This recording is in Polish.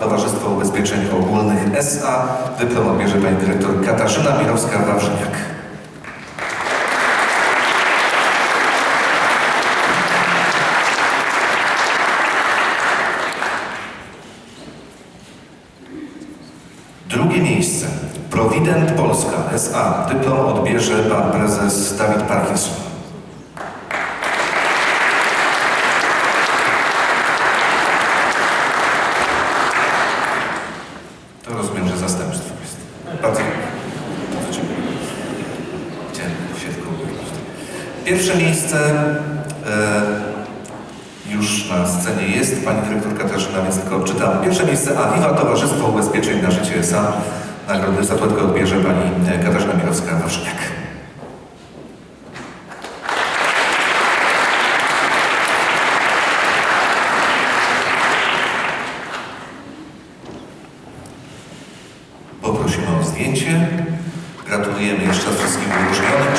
Towarzystwo Ubezpieczeń Ogólnych S.A. Dyplom odbierze pani dyrektor Katarzyna Mirowska-Wawrzyniak. Drugie miejsce. Provident Polska S.A. Dyplom odbierze pan prezes Dawid Pierwsze miejsce e, już na scenie jest pani dyrektor Katarzyna, więc tylko odczytam. Pierwsze miejsce Aviva Towarzystwo Ubezpieczeń na Życie S.A. Nagrodę statuetkę odbierze pani e, Katarzyna Mirowska-Warszyniak. Poprosimy o zdjęcie. Gratulujemy jeszcze raz wszystkim wyróżnionym.